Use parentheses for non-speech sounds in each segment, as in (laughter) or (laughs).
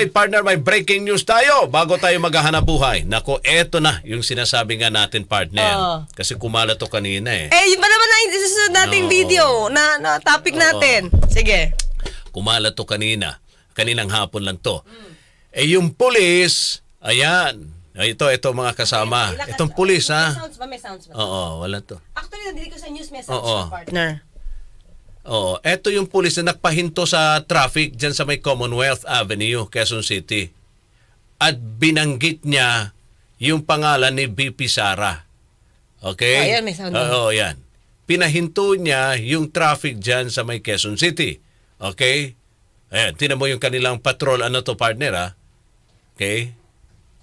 Alright, partner, may breaking news tayo bago tayo maghahanap buhay. Nako, eto na yung sinasabi nga natin, partner. Oo. Kasi kumalat to kanina eh. Eh, yun pa naman ang isusunod nating Oo. video na, na topic natin. Sige. Kumalat to kanina. Kaninang hapon lang to. Eh, yung pulis, ayan. Ay, Ito, ito mga kasama. Itong pulis, ha? sounds ba? May sounds ba? Oo, wala to. Actually, nadinig ko sa news message Oo. partner. Oo, eto yung pulis na nagpahinto sa traffic dyan sa may Commonwealth Avenue, Quezon City. At binanggit niya yung pangalan ni BP Sara. Okay? Oh, ayan, may sound. Oo, yan. Pinahinto niya yung traffic dyan sa may Quezon City. Okay? Ayan, tinan mo yung kanilang patrol. Ano to, partner, ha? Okay?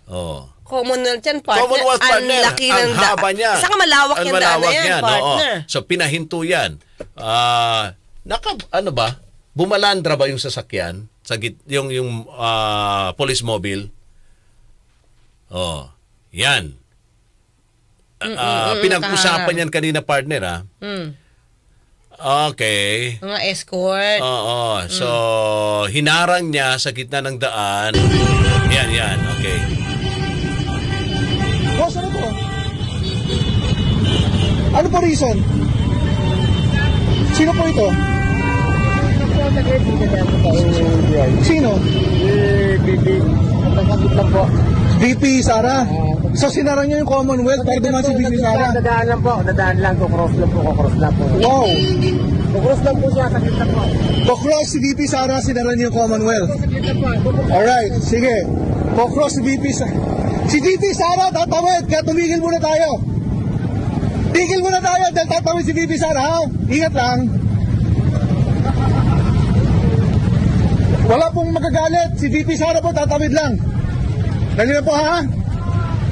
Oh. Commonwealth yan, partner. Commonwealth partner. Ang laki ng Ang haba niya. Saka malawak Ang yung daan na malawak yan, partner. oo. So pinahinto yan. Ah, naka ano ba? Bumalandra ba yung sasakyan sa git yung yung ah, police mobile? Oh, yan. Ah, pinag-usapan yan kanina partner ah. Mm. Okay. Mga escort. Oo. So, hinarang niya sa gitna ng daan. Yan, yan. Okay. Ano po reason? Sino po ito? Sino? VP Sara. So sinara niyo yung Commonwealth para dumaan si VP Sara. Dadaan lang po, dadaan lang, kukross lang po, kukross lang po. Wow. Kukross lang po siya, sakit lang po. Pokros si VP Sara, sinara niyo yung Commonwealth. Alright, sige. Pokros si VP Sara. Si VP Sara, tatawid. Kaya tumigil muna tayo. Tigil muna tayo dahil tatawid si VP Sara, ha? Ingat lang. Wala pong magagalit. Si VP Sara po, tatawid lang. Dali na po, ha?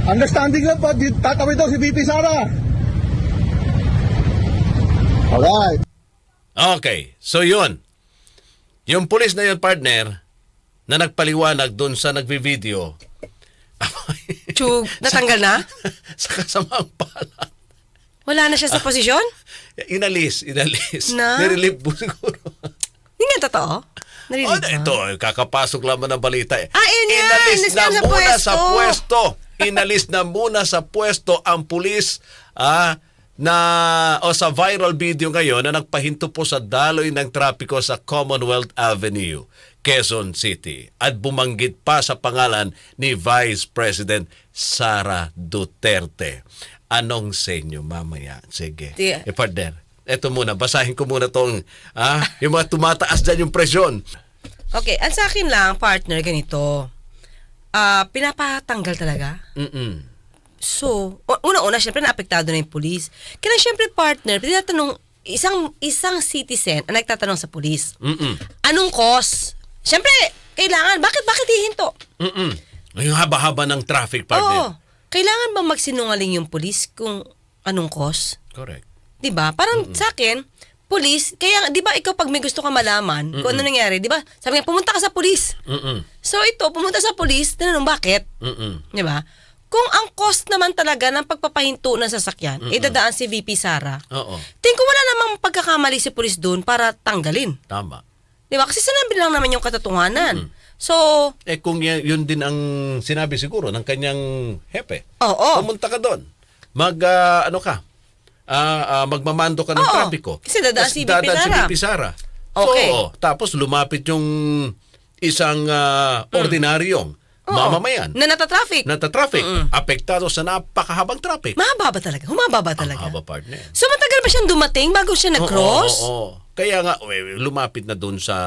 Understanding lang po, di- tatawid daw si VP Sara. Alright. Okay, so yun. Yung pulis na yun, partner, na nagpaliwanag doon sa nagbi-video, (laughs) Chug, natanggal na? sa kasamaang palad, Wala na siya sa posisyon? (laughs) inalis, inalis. Na? Nirelieve po siguro. Hindi nga totoo. Oh, Narinig ba? ito, kakapasok lamang ng balita. eh. Ah, yun yan. Inalis na na sa muna pwesto. sa pwesto. Inalis na muna sa pwesto ang pulis ah, na o sa viral video ngayon na nagpahinto po sa daloy ng trapiko sa Commonwealth Avenue, Quezon City. At bumanggit pa sa pangalan ni Vice President Sara Duterte. Anong senyo mamaya? Sige. Di- Eh, partner, eto muna, basahin ko muna tong, ah, yung mga tumataas dyan yung presyon. Okay, ang sa akin lang, partner, ganito. Ah, pinapatanggal talaga. Mm-mm. So, una-una, syempre, naapektado na yung police. Kaya syempre, partner, tinatanong, isang isang citizen ang nagtatanong sa police, Mm-mm. anong cause? Syempre, kailangan, bakit, bakit hihinto? Mm-mm. Yung haba-haba ng traffic, Oo. Kailangan ba magsinungaling yung police kung anong cause? Correct. 'Di ba? Parang sa akin, police, kaya 'di ba ikaw pag may gusto ka malaman kung ano nangyari, 'di ba? Sabi nga pumunta ka sa police. Mm-mm. So ito, pumunta sa police, tinanong bakit? Mm-mm. 'Di ba? Kung ang cost naman talaga ng pagpapahinto ng sasakyan, eh dadaan si VP Sara. Oo. Tingin ko wala namang pagkakamali si police doon para tanggalin. Tama. 'Di ba? Kasi sinabi lang naman yung katotohanan. So, Eh kung yun din ang sinabi siguro ng kanyang hepe. oo. Pumunta ka doon. Mag, ah, ano ka? Ah, ah, magmamando ka ng Oo. trapiko. Kasi dadaan si VP dadaan si Sara. Sara. Okay. So, tapos lumapit yung isang ah, ordinaryong Oo. mamamayan Na nata-traffic. na traffic apektado sa napakahabang traffic. Mahaba ba talaga? Humaba ba talaga? Ang haba partner. So matagal ba siyang dumating bago siya nag-cross? Oo, oo, oo. Kaya nga, lumapit na doon sa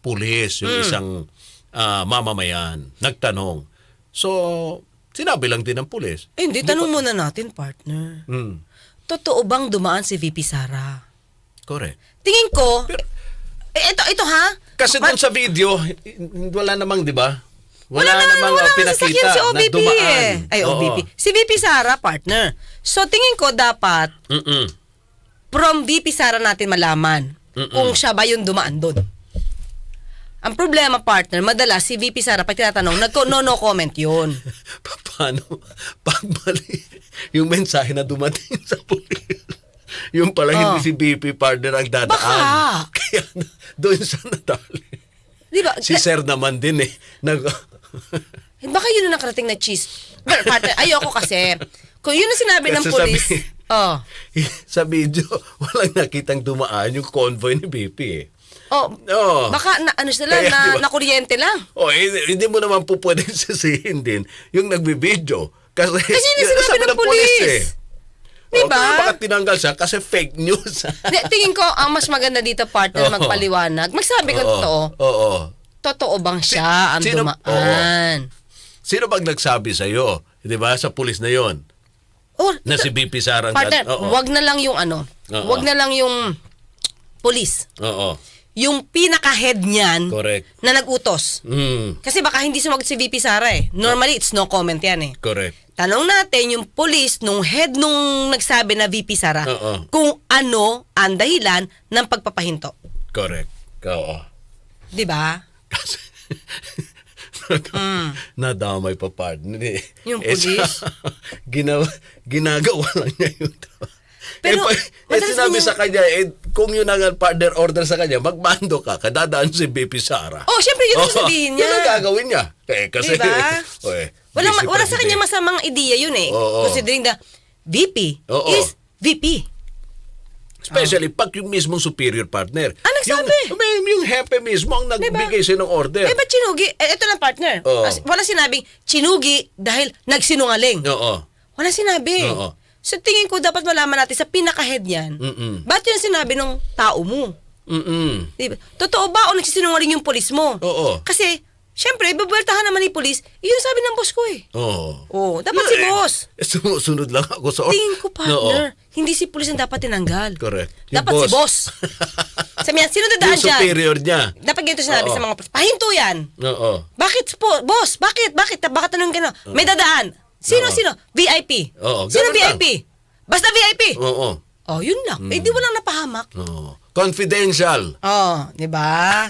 pulis, yung Hmm. isang ah, mamamayan, nagtanong. So, sinabi lang din ng pulis. Eh, hindi, tanong muna natin, partner. Hmm, Totoo bang dumaan si VP Sara? correct. Tingin ko, Pero- eh, ito, ito ha? Kasi doon sa video, wala namang, di ba? wala, naman, namang wala ah, sasakyan pinakita si na OBP dumaan. eh. Ay, Oo. OBP. Si VP Sara, partner. So, tingin ko dapat Mm-mm. from VP Sara natin malaman Mm-mm. kung siya ba yung dumaan doon. Ang problema, partner, madalas si VP Sara, pag tinatanong, nagko no no comment yun. (laughs) Paano? Pag mali, yung mensahe na dumating sa pulis. Yung pala hindi Oh. si BP partner ang dadaan. Baka. (laughs) Kaya na- doon sa nadali. Di ba? Si Sir naman din eh. Nag... (laughs) Eh, Baka yun ang nakarating na cheese. But, partner, ayoko kasi. Kung yun ang sinabi ng Kasi polis, sabi- oh, sa video, walang nakitang dumaan yung convoy ni BP eh. Oh, Oo. baka na, ano sila, Kaya, na, di ba? na kuryente lang. Oh, eh, hindi mo naman po pwedeng (laughs) sisihin din yung nagbibideo. Kasi, Kasi yun sinabi ng pulis. eh. Di Oh, baka tinanggal siya kasi fake (laughs) news. Di, tingin ko, ang mas maganda dito, partner, Oo. magpaliwanag. Magsabi ka totoo. Oo. Totoo bang siya ang sino- dumaan? Sino bang nagsabi sa iyo? 'Di ba? Sa pulis na 'yon. Oh, Na si BP Sarang. partner, Oo. wag na lang yung ano, Oo. wag na lang yung police. Oo. Yung pinaka-head niyan Correct. na nag-utos. Mm, Kasi baka hindi sumagot si VP Sara eh. Normally, it's no comment yan eh. correct. Tanong natin yung police nung head nung nagsabi na VP Sara Oo. kung ano ang dahilan ng pagpapahinto. Correct. Oo. 'Di ba? Kasi (laughs) nadamay pa partner eh. Mm. Yung Eh, pulis? sa- ginawa, ginagawa lang niya yun. Pero, eh, eh, sinabi din sa kanya, eh, kung yun ang partner order sa kanya, magmando ka, kadadaan si BP Sara. Oh, syempre yun ang sasabihin niya. Yun ang gagawin niya. Eh, kasi, Diba? (laughs) oh, eh, Wala, busy wala sa kanya masamang ideya yun eh. Oo. Considering the VP Oo. is VP. Especially pag yung mismong superior partner. Ah, nagsabi? Yung, may, yung hepe mismo ang nagbigay sa'yo ng order. Eh, ba't chinugi? Eh, ito lang partner. As- Wala sinabing chinugi dahil nagsinungaling. Oo. Wala sinabi. Oo. So tingin ko dapat malaman natin sa pinaka-head niyan. Mm-mm. Ba't yun sinabi ng tao mo? Mm-mm. Di ba? Totoo ba o nagsisinungaling yung polis mo? Oo. Kasi, syempre, ibabueltahan naman ni polis, yun sabi ng boss ko eh. Oo. Oo, dapat si Eh, boss. Eh, sumusunod lang ako sa... Tingin ko, partner, hindi si polis ang dapat tinanggal. Correct. Yung Dapat si boss. (laughs) Sabi niya, sino dadaan yung dyan? superior niya. Dapat ganito sinabi Oo. sa mga polis. Pahinto yan. Oo. Bakit po, boss? Bakit? Bakit? Baka tanong ka na. May dadaan. Sino, Oo. sino? VIP. Oo, Sino ganun lang. VIP? Basta VIP. Oo. Oh, yun lang. Eh, di walang napahamak. Oo. Confidential. Oh, di ba?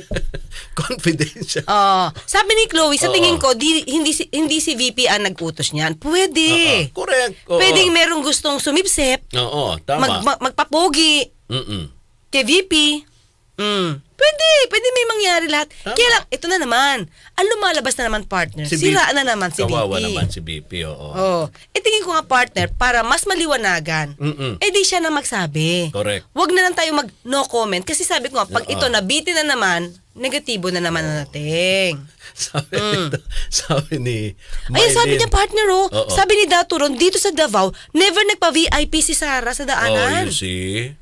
(laughs) Confidential. oh, sabi ni Chloe, sa Oo. tingin ko, di, hindi, si, hindi si VP ang nag-utos niyan. Pwede. Oo. Correct. Oo. Pwedeng merong gustong sumipsip, Oo, mag, tama. mag- magpapogi Mm-mm. kay VP. Mm. Pwede, pwede may mangyari lahat. Tama. Kaya lang, ito na naman. Ang lumalabas na naman partner, Si siraan BP. na naman si Kawawa VP. naman si BP, oo. Oh, eh tingin ko nga partner para mas maliwanagan. Mm-mm. Eh di siya na magsabi. Correct. Huwag na lang tayo mag no comment kasi sabi ko nga pag Oo. ito nabiti na naman, negatibo na naman na nating. (laughs) Sabi, nito, sabi ni Mm. Ayun sabi niya partner oh, Oo. sabi ni Daturon dito sa Davao, never nagpa-VIP si Sarah sa Oh, daanan. you see?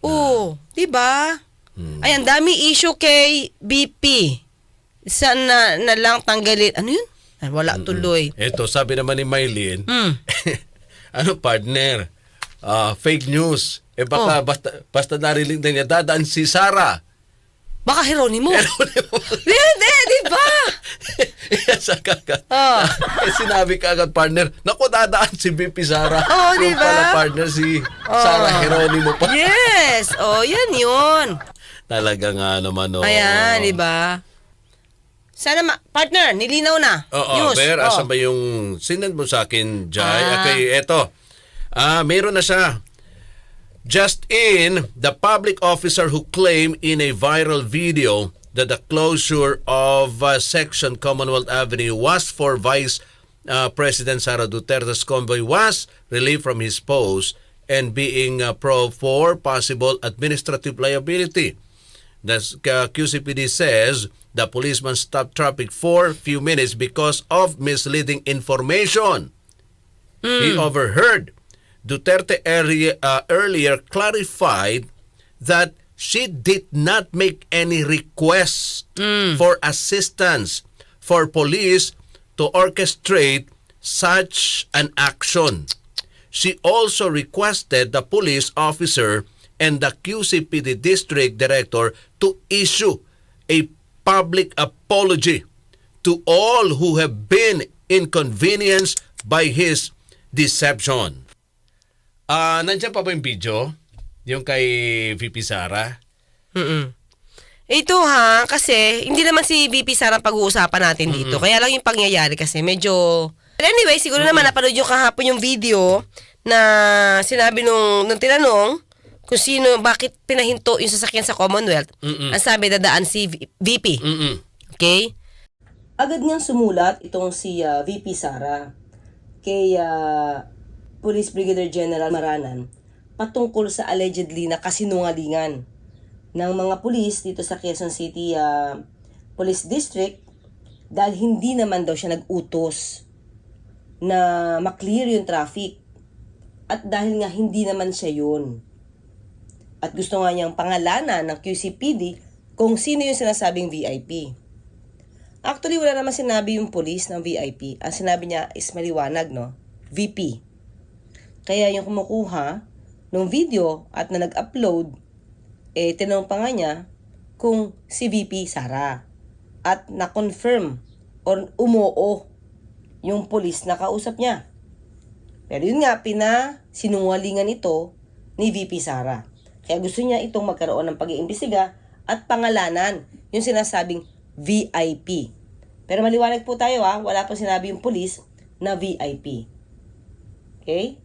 Oo, 'di ba? Hmm. Ayan, dami issue kay BP. Sana na lang tanggalin. Ano 'yun? Ah, Wala tuloy. Ito, sabi naman ni Mylene, Mm. (laughs) ano partner, ah, fake news. Eh baka Oh. basta, basta narinig na niya, dadaan si Sarah. Baka Heronimo. (laughs) Pero Hindi, di ba? (laughs) sa kagat. Oh. eh, sinabi ka agad partner, naku dadaan si BP Sara. Oh, di ba? pala partner si Sara Geronimo pa. Yes. Oh, yan yun. Talaga nga naman. Oh. Ayan, di ba? Sana, ma- partner, nilinaw na. Oo, News. Ber, Oh. asan ba yung sinend mo sa akin, Jai? Ah. Okay, eto. Ah, meron na siya. Just in, the public officer who claimed in a viral video that the closure of uh, section Commonwealth Avenue was for Vice uh, President Sara Duterte's convoy was relieved from his post and being uh, probed for possible administrative liability. The uh, QCPD says the policeman stopped traffic for a few minutes because of misleading information. He overheard Duterte uh, earlier clarified that she did not make any request for assistance for police to orchestrate such an action. She also requested the police officer and the QCPD district director to issue a public apology to all who have been inconvenienced by his deception. Ah, nandiyan pa ba yung video? Yung kay VP Sara? Mm-mm. Ito ha, kasi hindi naman si VP Sara pag-uusapan natin dito. Kaya lang yung pangyayari kasi medyo... But anyway, siguro naman napanood yung kahapon yung video na sinabi nung, nung tinanong kung sino, bakit pinahinto yung sasakyan sa Commonwealth, Mm-mm. ang sabi dadaan si VP. Mm-mm. Okay? Agad niyang sumulat itong si ah, VP Sara kay ah, Police Brigadier General Maranan patungkol sa allegedly na kasinungalingan ng mga pulis dito sa Quezon City ah, Police District dahil hindi naman daw siya nag-utos na maklear yung traffic at dahil nga hindi naman siya yun. At gusto nga niyang pangalanan ng QCPD kung sino yung sinasabing VIP. Actually, wala naman sinabi yung police ng VIP. Ang sinabi niya is maliwanag, no? VP. Kaya yung kumukuha ng video at na nag-upload, eh, tinanong pa nga niya kung si VP Sara. At na-confirm or umoo yung police na kausap niya. Pero yun nga, pinasinungalingan ito ni VP Sara. Kaya gusto niya itong magkaroon ng pag-iimbestiga at pangalanan yung sinasabing VIP. Pero maliwanag po tayo ha, wala pong sinabi yung police na VIP. Okay?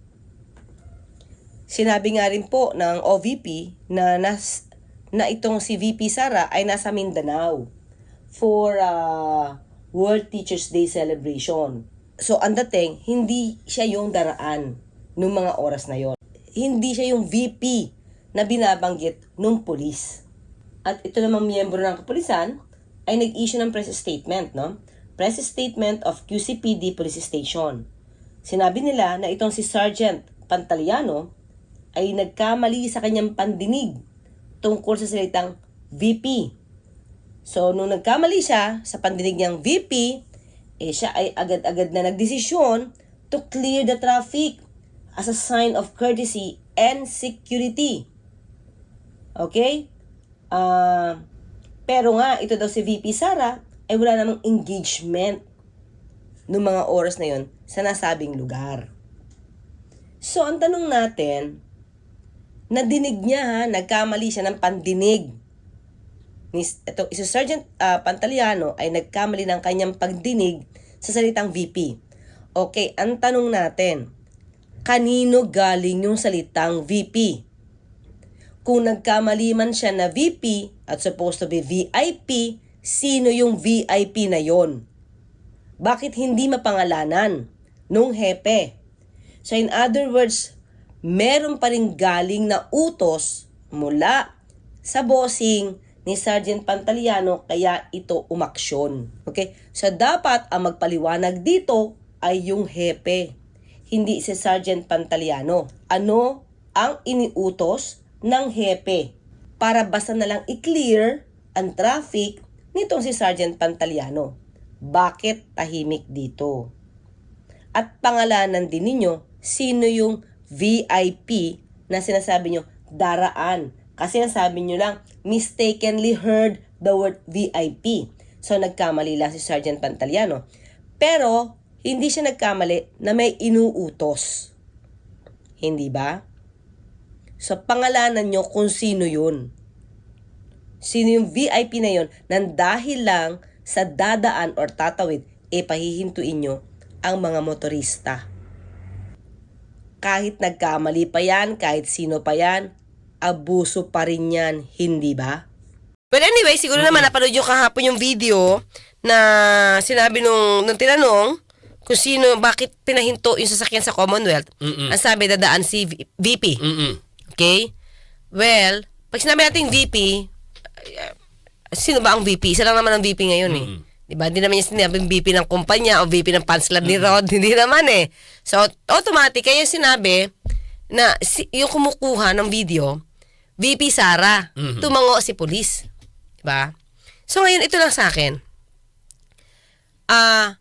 Sinabi nga rin po ng OVP na nas, na itong si VP Sara ay nasa Mindanao for uh, World Teachers Day celebration. So ang dating, hindi siya yung daraan nung mga oras na yon. Hindi siya yung VP na binabanggit nung pulis. At ito namang miyembro ng kapulisan ay nag-issue ng press statement, no? Press statement of QCPD Police Station. Sinabi nila na itong si Sergeant Pantaliano ay nagkamali sa kanyang pandinig tungkol sa salitang VP. So, nung nagkamali siya sa pandinig niyang VP, eh siya ay agad-agad na nagdesisyon to clear the traffic as a sign of courtesy and security. Okay? Ah, pero nga, ito daw si VP Sara ay wala namang engagement noong mga oras na yon sa nasabing lugar. So, ang tanong natin, nadinig niya ha, nagkamali siya ng pandinig. Ni, ito, si Sergeant ah, Pantaliano ay nagkamali ng kanyang pagdinig sa salitang VP. Okay, ang tanong natin, kanino galing yung salitang VP? Kung nagkamali man siya na VP at supposed to be VIP, sino yung VIP na yon? Bakit hindi mapangalanan nung hepe? So in other words, meron pa rin galing na utos mula sa bossing ni Sergeant Pantaliano kaya ito umaksyon. Okay? So dapat ang magpaliwanag dito ay yung hepe, hindi si Sergeant Pantaliano. Ano ang iniutos ng hepe para basta na lang i-clear ang traffic nitong si Sergeant Pantaliano. Bakit tahimik dito? At pangalanan din ninyo sino yung VIP na sinasabi nyo daraan. Kasi ang sabi nyo lang, mistakenly heard the word VIP. So nagkamali lang si Sergeant Pantaliano. Pero hindi siya nagkamali na may inuutos. Hindi ba? So pangalanan nyo kung sino yun. Sino yung VIP na yun nang dahil lang sa dadaan or tatawid, e pahihintuin nyo ang mga motorista. Kahit nagkamali pa yan, kahit sino pa yan, abuso pa rin yan, hindi ba? But anyway, siguro naman napanood yung kahapon yung video na sinabi nung, nung tinanong kung sino, bakit pinahinto yung sasakyan sa Commonwealth. Mm-mm. Ang sabi, dadaan si V- VP. Mm-mm. Okay? Well, pag sinabi natin VP, uh, sino ba ang VP? Isa lang naman ang VP ngayon eh. Di ba? Hindi naman niya sinabing VP ng kumpanya o VP ng fans club ni Rod. (laughs) Hindi naman eh. So, automatic, kaya sinabi na si, yung kumukuha ng video, VP Sara, Mhm. tumango si police. Di ba? So, ngayon, ito lang sa akin. Ah,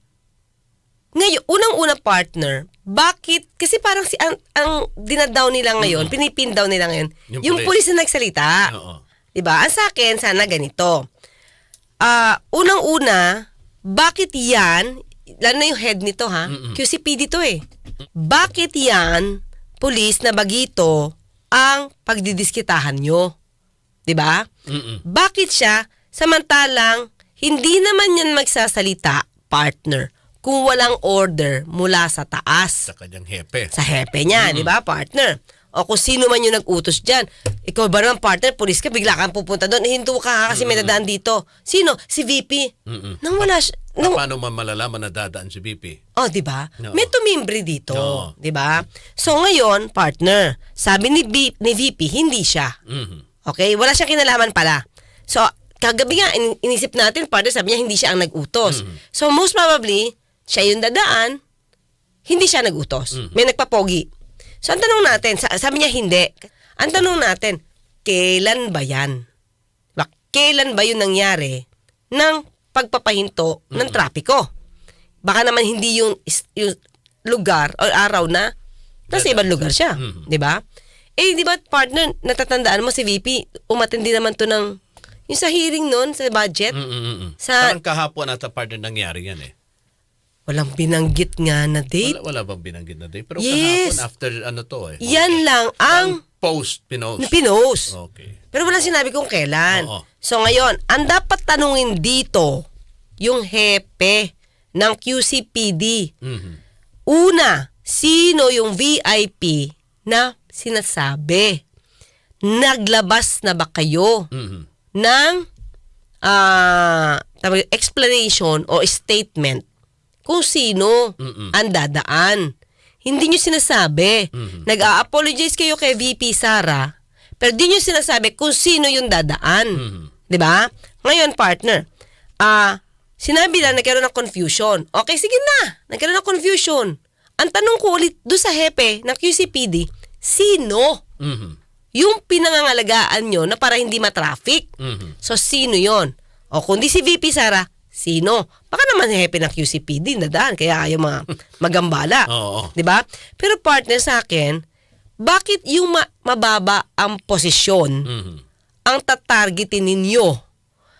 ngayon, unang-unang partner, bakit? Kasi parang si ang, ang dinadaw nila ngayon, pinipin daw nila ngayon, Yung yung, pulis na nagsalita. Oo. 'Di ba? Ang sa akin sana ganito. Ah, unang-una, bakit 'yan, lalo na yung head nito ha, QCPD to eh. Bakit 'yan, pulis na bagito ang pagdidiskitahan nyo? 'Di ba? Mm-mm. Bakit siya samantalang hindi naman yan magsasalita, partner, kung walang order mula sa taas Sa kanyang hepe. sa hepe niya, di ba, partner? O kung sino man yung nag-utos dyan. Ikaw ba naman partner, pulis ka, bigla kang pupunta doon. Hinto ka kasi may dadaan dito. Sino? Si VP. Nang wala siya. Nang, Paano man malalaman na dadaan si VP? Oh, 'di ba? Oo. May tumimbre dito, Oo. 'di ba? So ngayon, partner, sabi ni, B, ni VP hindi siya. Mhm. Okay? Wala siyang kinalaman pala. So, kagabi nga in- inisip natin, partner, sabi niya hindi siya ang nag-utos. So most probably, siya yung dadaan, hindi siya nag-utos. May nagpapogi. So ang tanong natin, sa- sabi niya hindi. Ang tanong natin, kailan ba 'yan? Ba, kailan ba 'yung nangyari ng pagpapahinto ng trapiko? Baka naman hindi yung, yung lugar o araw na nasa ibang lugar siya, 'di ba? Eh, di ba, partner, natatandaan mo si VP, umatindi naman to ng, yung sa hearing noon, sa budget, Mm-mm-mm. Sa- Parang kahapon at partner nangyari yan eh. Walang binanggit nga na date. Wala, wala bang binanggit na day? Pero Yes. kahapon after ano to eh. Yan lang ang post pinost. pinost. Okay. Pero wala sinabi kung kailan. Oo. So ngayon, ang dapat tanungin dito, yung hepe ng QCPD. Mhm. Una, sino yung VIP na sinasabi? Naglabas na ba kayo Mhm. ng yun, explanation o statement kung sino Mm-mm. ang dadaan. Hindi nyo sinasabi. Nag-a-apologize kayo kay VP Sara, pero di nyo sinasabi kung sino yung dadaan. Mhm. 'Di ba? Ngayon, partner, ah, sinabi lang nagkaroon ng confusion. Okay, sige na. Nagkaroon ng confusion. Ang tanong ko ulit do sa hepe ng QCPD, sino? Mhm. Yung pinangangalagaan nyo na para hindi matraffic. Mhm. So, sino yon? O kundi si VP Sara, sino? Baka naman hepe ng QCPD nadaan, kaya ayaw mga (laughs) magambala. Oo. 'Di ba? Pero partner sa akin, bakit yung ma- mababa ang posisyon Mhm. ang tatargetin ninyo?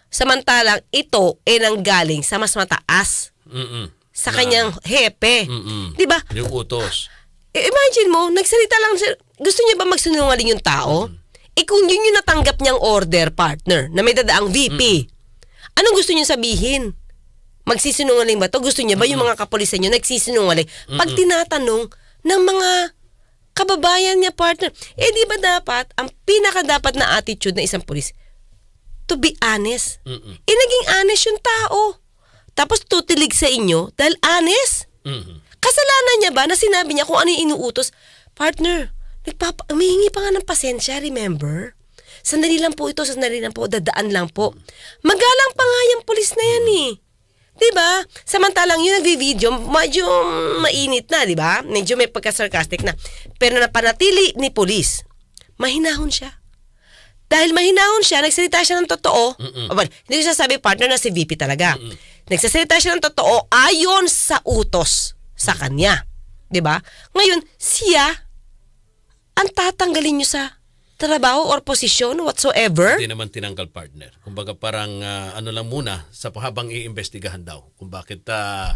Samantalang ito ay nanggaling sa mas mataas Mhm. sa Na- kanyang hepe. Mm-mm. 'Di ba? Yung utos. I- imagine mo, nagsalita lang siya. Gusto niya ba magsinungaling yung tao? Eh kung yun yung natanggap niyang order, partner, na may dadaang VP, anong gusto niya sabihin? Magsisinungaling ba to? Gusto niya ba yung mga kapulisan niyo nagsisinungaling? Pag tinatanong ng mga kababayan niya, partner, eh di ba dapat, ang pinaka dapat na attitude ng isang pulis, to be honest. Mm-mm. Eh naging honest yung tao. Tapos tutilig sa inyo dahil honest. Mhm. Kasalanan niya ba na sinabi niya kung ano yung inuutos? Partner, nagpapa, umihingi pa nga ng pasensya, remember? Sandali lang po ito, sandali lang po, dadaan lang po. Magalang pa nga yung pulis na yan eh. 'Di ba? Samantalang yung nagvi-video, medyo mainit na, 'di ba? Medyo may pagka-sarcastic na. Pero napanatili ni pulis, mahinahon siya. Dahil mahinahon siya, nagsalita siya ng totoo. O, well, hindi ko sasabi partner na si VP talaga. Nagsasalita siya ng totoo ayon sa utos sa kanya. 'Di ba? Ngayon, siya ang tatanggalin niyo sa trabaho or posisyon whatsoever. Hindi naman tinanggal partner. Kumbaga parang ah, ano lang muna sa habang iimbestigahan daw kung bakit ah,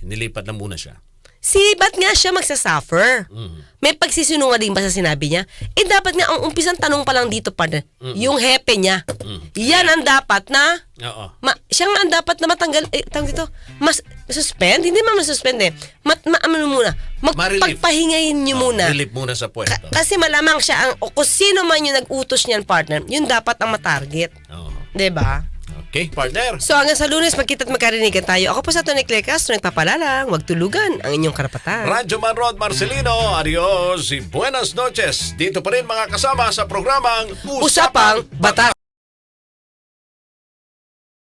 nilipat na muna siya. Si ba't nga siya magsasuffer? Mhm. May pagsisinungaling ba sa sinabi niya? Eh dapat nga ang umpisang tanong pa lang dito partner, yung hepe niya. Yan ang dapat na Oo. Ma, siya nga ang dapat na matanggal, eh, tawag dito, mas, suspend? Hindi man masuspend eh. Mat, ma, ano muna, magpagpahingayin niyo Oo, muna. Relief muna sa pwesto. Ka- kasi malamang siya ang, o kung sino man yung nag-utos niyan, partner, yun dapat ang matarget. Oo. 'Di ba? Okay, partner. So hanggang sa lunes, magkita at magkarinigan tayo. Ako po sa Tony Claire Castro, nagpapalalang, huwag tulugan ang inyong karapatan. Radyo Manrod Marcelino, adios y buenas noches. Dito pa rin mga kasama sa programang Usapang Batas.